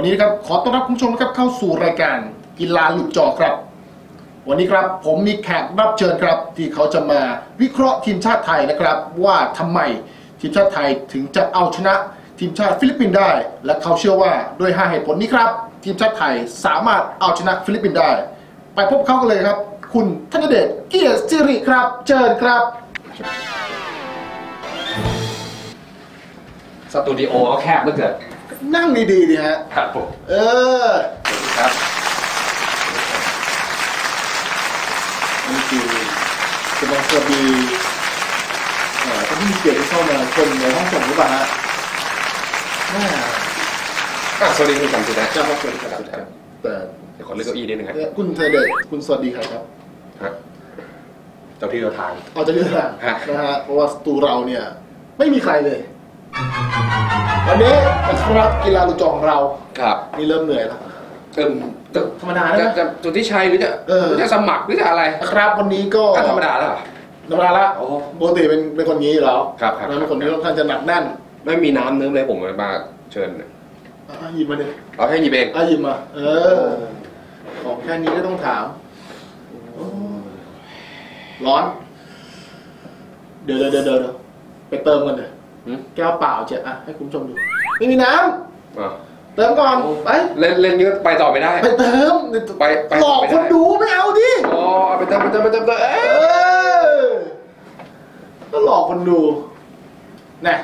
วันนี้นะครับขอต้อนรับคุณผู้ชมนะครับเข้าสู่รายการกีฬาหลุดจอครับ วันนี้ครับผมมีแขกรับเชิญครับ ที่เขาจะมาวิเคราะห์ทีมชาติไทยนะครับ ว่าทำไมทีมชาติไทยถึงจะเอาชนะทีมชาติฟิลิปปินส์ได้ และเขาเชื่อว่าด้วย5เหตุผลนี้ครับ ทีมชาติไทยสามารถเอาชนะฟิลิปปินส์ได้ ไปพบเขากันเลยครับ คุณธนเดชเกียรติสิริครับเชิญครับสตูดิโอแคบเหลือเกิน นั่งดีๆดีฮะครับผมเออครับนี่คือเป็นบางสวัสดีเอ่อท่านที่มีเกียรติที่เข้ามาชมในห้องส่งหรือเปล่าฮะแม่อะสวัสดีคุณกันสินะเจ้าพ่อเกิดครับแต่เดี๋ยวขอเลือกเก้าอี้นิดนึงครับเนี่ยคุณเธอเดชคุณสวัสดีใครครับฮะเจ้าที่เจ้าทางเอาจะเลือกฮะนะฮะเพราะว่าสตูเราเนี่ย ไม่มีใครเลย วันนี้นะครับกีฬาลูกจอของเราครับนี่เริ่มเหนื่อยแล้วเอิ่มจะธรรมดาจะนะจะจุดที่ชัยหรือจะเออหรือจะสมัครหรือจะอะไรนะครับวันนี้ก็ก็ธรรมดาแล้วเหรอ ธรรมดาละโอ้ปกติเป็นเป็นคนงี้อยู่แล้วครับครับนะเป็นคนที่ค่อนข้างจะหนักแน่นไม่มีน้ำเนื้อเลยผมมาเชิญอะหยิบมาดิเอาให้หยิบเองอะหยิบมาเออของแค่นี้ก็ต้องถามโอ้ร้อน เดี๋ยวเดี๋ยวเดี๋ยวเดี๋ยวไปเติมกันเลยหืม แก้วเปล่าเจ็ดอะให้คุณผู้ชมดูไม่มีน้อะำเติมก่อนไปเล่นเล่นนี้ก็ไปต่อไม่ได้ ไปเติมไปไปหลอกไม่ได้คนดูไม่เอาดิอ๋อเอาไปเติมไปเติมไปเติมไปเติมเอ้เอยอก็หลอกคนดูนะ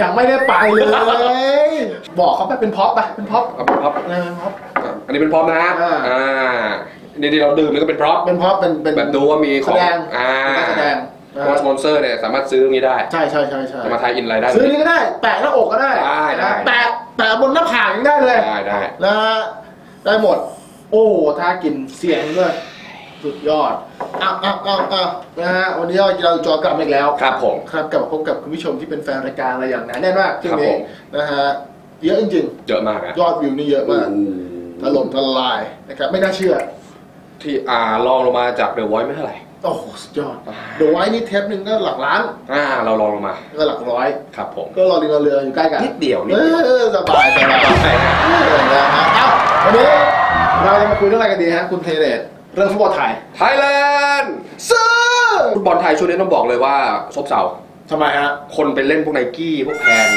ยังไม่ได้ไปเลย บอกเขาไปเป็นพ็อปไปเป็นพ็อปเอาเป็นพร็อพนะเป็นพ็อปอะอันนี้เป็นพร็อพนะอ่า อ่านี่ที่เราดื่มนี่ก็เป็นพร็อพเป็นพ็อปเป็นเป็นแบบดูว่ามีของแสดงอ่าเป็นการแสดง เพราะว่าสปอนเซอร์เนี่ยสามารถซื้อตรงนี้ได้ใช่ใช่ใช่ใช่จะมาทายอินอะไรได้ซื้อนี้ก็ได้ แปะหน้าอกก็ได้ได้ได้นะแปะแปะบนหน้าผากยังได้เลยได้ได้นะฮะได้หมด โอ้ถ้ากินเสียงด้วยสุดยอดอ้าวอ้าวอ้าวอ้าวนะฮะวันนี้เราจอกลับมาอีกแล้วครับผมครับกลับมาพบกับคุณผู้ชมที่เป็นแฟนรายการอะไรอย่างหนาแน่นมากช่วงครับผนี้มนะฮะเยอะจริงเยอะมากนะๆยอดวิวนี่เยอะมากถล่มทลายนะครับไม่น่าเชื่อ ที่อ่าลองลงมาจากเดอะไวท์ไม่เท่าไหร่ โอ้โหสุดยอดเดอะไว้นี่เทปหนึ่งก็หลักล้านอ่าเราลองลงมาก็หลักร้อย ครับผมก็รอเรือเรืออยู่ใกล้กันนิดเดียวนิดเอเดียวอสบายสบายใช่นะเออนะฮะเอ้าวันนี้เราจะมาคุยเรื่องอะไรกันดีฮะคุณเทเดตเรื่องฟุตบอลไทยไทยแลนด์ซื้อฟุตบอลไทยช่วงนี้ต้องบอกเลยว่าซบเซาทำไมฮะคนไปเล่นพวกไนกี้พวกแพน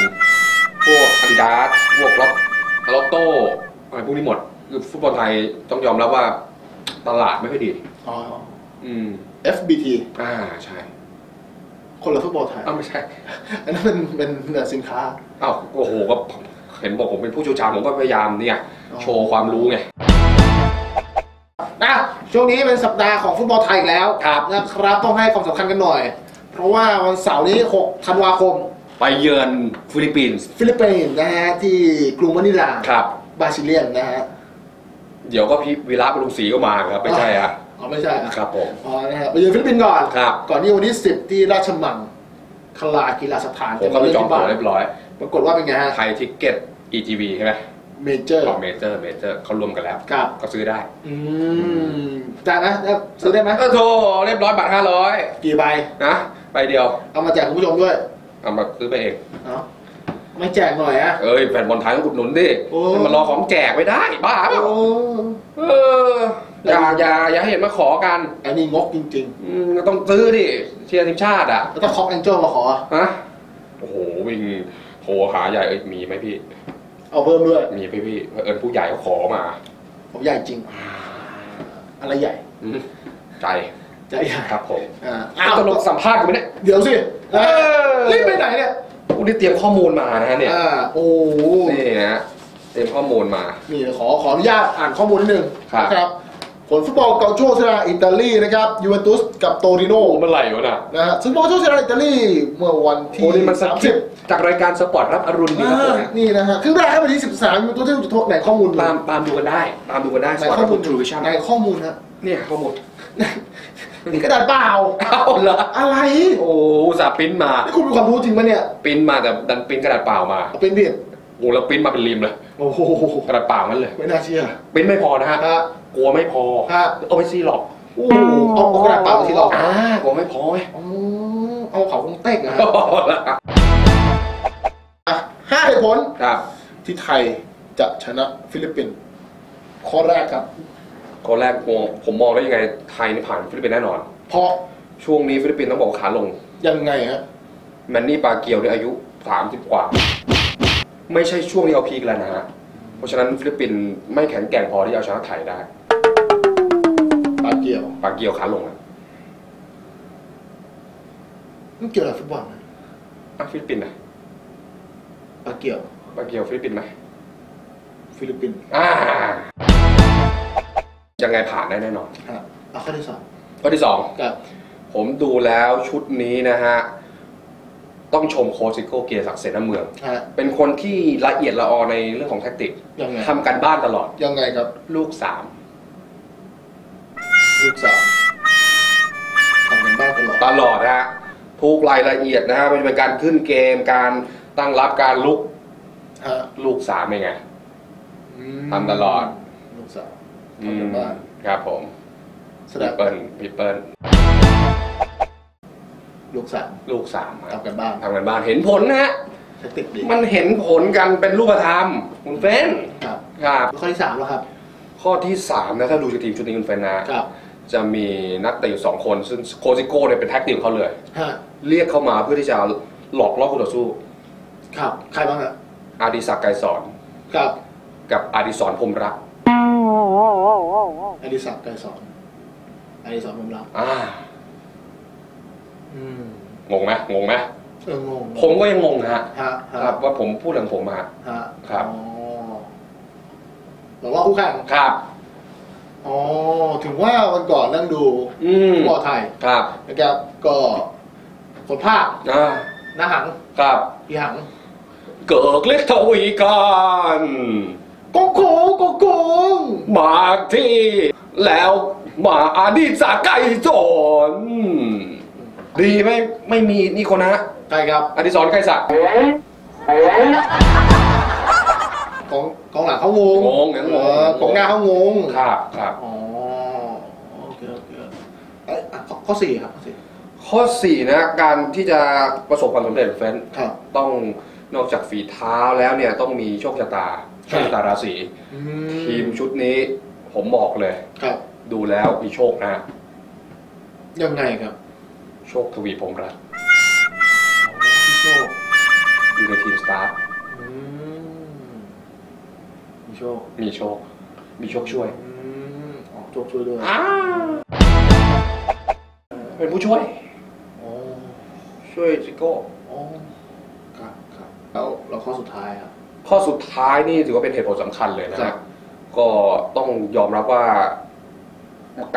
พวกอาดิดาสพวกล็อกล็อกโต้อะไรพวกนี้หมดคือฟุตบอลไทยต้องยอมรับว่าตลาดไม่ค่อยดีอ๋ออืม FBT อ่าใช่ คนละฟุตบอลไทยอ้าวไม่ใช่ อันนั้นเป็นเป็นสินค้าอ้าวโอ้โหก็เห็นบอกผมเป็นผู้เชี่ยวชาญผมก็พยายามเนี่ยอ๋อโชว์ความรู้ไงนะช่วงนี้เป็นสัปดาห์ของฟุตบอลไทยอีกแล้วครับนะครับต้องให้ความสำคัญกันหน่อย เพราะว่าวันเสาร์นี้ 6 ธันวาคม ไปเยือนฟิลิปปินส์ฟิลิปปินส์นะฮะที่กรุงมะนิลาครับบราซิเลียนนะฮะ เดี๋ยวก็พี่วีระบรุงศรีก็มาครับไม่ใช่ฮะอ๋อไม่ใช่อะครับผมอ๋อนะฮะไปเยือนฟิลิปปินส์ก่อนครับ ก่อนที่วันที่10ที่ราชมังคลากีฬาสถานผมก็ไปจองตั๋วเรียบร้อย ปรากฏว่าเป็นไงฮะไทยทิกเก็ต EGV ใช่ไหมเมเจอร์ของเมเจอร์เมเจอร์เขารวมกันแล้วครับก็ซื้อได้ อืมจ้านะแล้วซื้อได้ไหมเออโทเรียบร้อยบัตรห้าร้อยกี่ใบนะใบเดียว เอามาแจกคุณผู้ชมด้วย เอามาซื้อไปเองเอ้า ไม่แจกหน่อยอะเอ้ยแฟนบอลไทยก็อุดหนุนดิโอ้ให้มันรอของแจกไม่ได้ บ้าเปล่าโอ้เอออย่าอย่าอย่าให้เห็นมาขอกัน อันนี้งกจริงอืมก็ต้องซื้อดิเชียร์ทีมชาติอะๆแล้วถ้าคอกแองเจิลมาขอฮะโอ้โหวิ่งโทรหาใหญ่เอ้ยมีไหมพี่ เอาเพิ่มด้วยมีพี่พี่เผอิญผู้ใหญ่เขาขอมา ผมใหญ่จริง อะไรใหญ่อืมใจใจใหญ่ครับผมอ่าอ้าวตกลงสัมภาษณ์กันไหมเนี่ยเดี๋ยวสิเออรีบไปไหนเนี่ย วันนี้เตรียมข้อมูลมานะฮะเนี่ย อ่าโอ้นี่นะฮะเตรียมข้อมูลมา นี่ขอขออนุญาตอ่านข้อมูลนิดนึงครับ นะครับ ผลฟุตบอลเกาโชชนะอิตาลีนะครับยูเวนตุสกับโตริโนโอ้เมื่อไหร่วะน่ะนะฮะซึ่งโกาโชชนะอิตาลีเมื่อวันที่โอ้นี่มันสสามคริสิปบต์จากรายการสปอร์ตรับอรุณดีครับผมนี่นะฮะครึ่งแรกครับวันที่ 13ยูเวนตุสที่โทษไหนข้อมูลตามตามดูกันได้ ตามดูกันได้ไหนสปอร์ตข้อรับมูอลรุณทรูวิชั่นไหนข้อมูลฮะ เนี่ยข้อมูล นี่กระดาษเปล่าเอาเหรออะไรโอ้อุตสาห์ปริ้นมานี่คุณมีความรู้จริงปะเนี่ยปริ้นมาแต่ดันปริ้นกระดาษเปล่ามาเอาเป็นผิดโอ้แล้วปริ้นมาเป็นริมเลยโอ้โหกระดาษเปล่ามันเลยไม่น่าเชื่อปริ้นไม่พอนะฮะฮะกลัวไม่พอฮะเอาไปซีหลอกโอ้โหเอาเอากระดาษเปล่าที่หลอกอ่ากลัวไม่พอไงอ๋อเอาเขาคงเต้งนะฮะเอาละอะห้าเหตุผลครับ ที่ไทยจะชนะฟิลิปปินส์ข้อแรกครับ คนแรกมองผมมองได้ยังไงไทยนี่ผ่านฟิลิปปินส์แน่นอน เพราะช่วงนี้ฟิลิปปินส์ต้องบอกว่าขาลงยังไงฮะแมนนี่ปาเกียวเนี่ยอายุ 30 กว่า ไม่ใช่ช่วงที่เอาพีคแล้วนะฮะเพราะฉะนั้นฟิลิปปินส์ไม่แข็งแกร่งพอที่จะเอาชนะไทยได้ปาเกียวปาเกียวขาลงอะมันเกี่ยวกับฟุตบอลไหมอะฟิลิปปินส์นะปาเกียวปาเกียวฟิลิปปินส์ไหมฟิลิปปินส์อ่า ยังไงผ่านได้แน่นอนฮะเอาข้อที่สองข้อที่สองกับผมดูแล้วชุดนี้นะฮะ ต้องชมโคชซิโก้เกียรติศักดิ์เสนาเมือง ฮะเป็นคนที่ละเอียดละออในเรื่องของแท็กติกยังไงทำการบ้านตลอดยังไงครับลูกสามลูกสามทำกันบ้านตลอดตลอดนะฮะทุกรายละเอียดนะฮะไม่ว่าจะเป็นการขึ้นเกมการตั้งรับการลุกฮะลูกสามเป็นไง อืมทำตลอด ลูกสาม อืทำมกันบ้านครับผมแสดพี่งเปิ้ลพี่เปิ้ลลูกสามลูกสามฮะทำกันบ้านทำกันบ้านเห็นผลนะฮะแทคติกดีมันเห็นผลกันเป็นรูปธรรมคุณเฟ้นครับครับข้อที่สามแล้วครับข้อที่สามนะถ้าดูจากทีมชุดนี้คุณเฟ้นนะ ครับจะมีนักเตะอยู่สองคนซึ่งโคซิโก้เนี่ยเป็นแท็กติกเขาเลย ฮะเรียกเข้ามาเพื่อที่จะหลอกล่อคู่ต่อสู้ครับใครบ้างฮะอาดิศักดิ์ไกรสอน ครับกับอาดิศรพรหมรัก อดิศักดิ์ไกรสอนอดิศรผมรับอ่าอืมงงไหมงงไหมเอองงผมก็ยังงงนะฮะฮะฮะครับว่าผมพูดเรื่องผมมาฮะครับอ๋อหลอกล่อคู่แข่งครับอ๋อถึงว่าวันก่อนนั่งดูอืมฟุตบอลไทยครับนะครับก็คนภาคอ่าหน้าหังครับพี่หังเกิกเล็กทวีกา รโกโก้โกโก้มาที่ แล้วมาอาดิศักดิ์ไกรสอนดีไหมไม่มีนี่คนนะใครครับอดิศรไกรศักดิ์กองกองหลังเขางงงงงั้นงงเออกองหน้าเขางงครับครับอ๋อโอเคโอเคเอ้ยอะข้อข้อสี่ครับข้อสี่ ข้อสี่นะการที่จะประสบความสำเร็จเฟรนครับ ต้องนอกจากฝีเท้าแล้วเนี่ยต้องมีโชคชะตาโชคชะตาราศีอืทีมชุดนี้ผมบอกเลย ครับ ดูแล้วมีโชคนะ ยังไงครับโชคทวีพรหมรัตน์อ๋อพี่โชคอยู่ในทีมสตาร์อืมมีโชคมีโชค มีโชคช่วย อืมออกโชคช่วยด้วยเป็นผู้ช่วยอ๋อช่วยซิโก้อ๋อครับครับแล้วเราข้อสุดท้ายครับ ข้อสุดท้ายนี่ถือว่าเป็นเหตุผลสำคัญเลยนะครัฮะบ ก็ต้องยอมรับว่า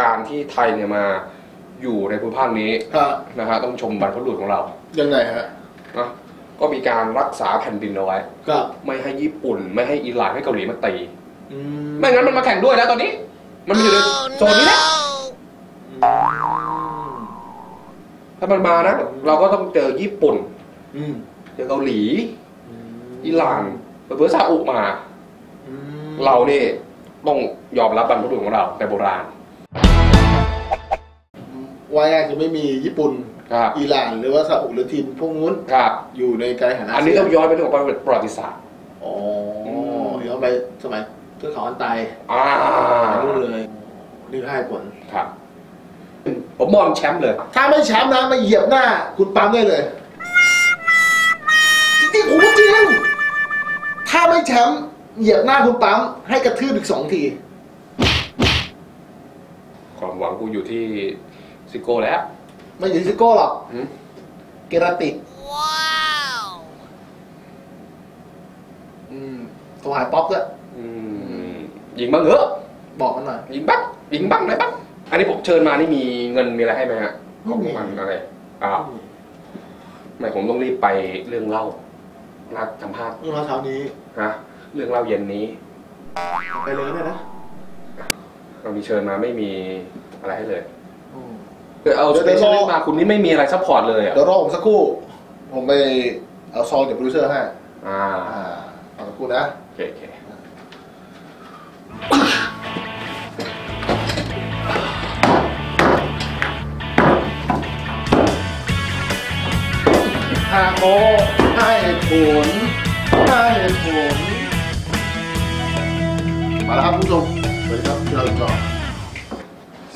การที่ไทยเนี่ยมาอยู่ในภูมิภาคนี้ฮะนะฮะต้องชมบรรพบุรุษของเรายังไงฮะนะก็มีการรักษาแผ่นดินเอาไว้ ครับไม่ให้ญี่ปุ่น ไม่ให้อิหร่านให้เกาหลีมาตี อืมไม่งั้นมันมาแข่งด้วยแล้วตอนนี้ มันอยู่ในโซนนี้แหละอืมถ้ามันมานะ เราก็ต้องเจอญี่ปุ่น อืมเจอเกาหลีอืมอิหร่าน เผื่อๆซาอุมาอืมเรานี่ต้องยอมรับบรรพบุรุษของเราแต่โบราณ ว่าง่ายคือไม่มีญี่ปุ่น ครับ อิหร่าน หรือว่าซาอุหรือทีมพวกนู้นครับ อยู่ในไกลหันอันนี้ต้องย้อนไปถึงประวัติศาสตร์ อ๋อมย้อนไปสมัยเทือกเขาอันไตอ่านู่นเลยนี่ก็ให้ผล ครับ ผมมองแชมป์เลย ถ้าไม่แชมป์นะมาเหยียบหน้า คุณปั๊มได้เลย แชมป์เหยียบหน้าคุณปั๊มให้กระทืบอีกสองที ความหวังกูอยู่ที่ซิโก้แล้ว ไม่อยู่ที่ซิโก้หรอกหืมเกราติกอืมโทรหาป๊อปด้วยอืมยิงบ้างเหรอบอกมันหน่อย ยิงบ้างยิงบ้างไหนบ้างอันนี้ผมเชิญมานี่มีเงินมีอะไรให้ไหมฮะไม่ของมีมันอะไรอ้าวไม่ผมต้องรีบไปเรื่องเล่านัดสัมภาษณ์เมื่อเช้านี้ ฮะเรื่องเล่าเย็นนี้ไปเลยก็ได้นะเรามีเชิญมาไม่มีอะไรให้เลยอืมคือเอาเดี๋สยวเปเชียลิสเดี๋ยวรอต์มาคุณนี่ไม่มีอะไรซัพพอร์ตเลยอะเดี๋ยวรอผมสักครู่ ผมไปเอาซองจากโปรดิวเซอร์ให้อ่าอ่าเอาสักครู่นะโอเคโอเคหากโอให้ผล 太多了完了不走回家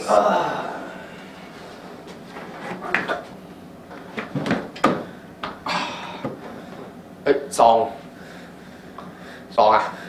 啊哎早。早啊。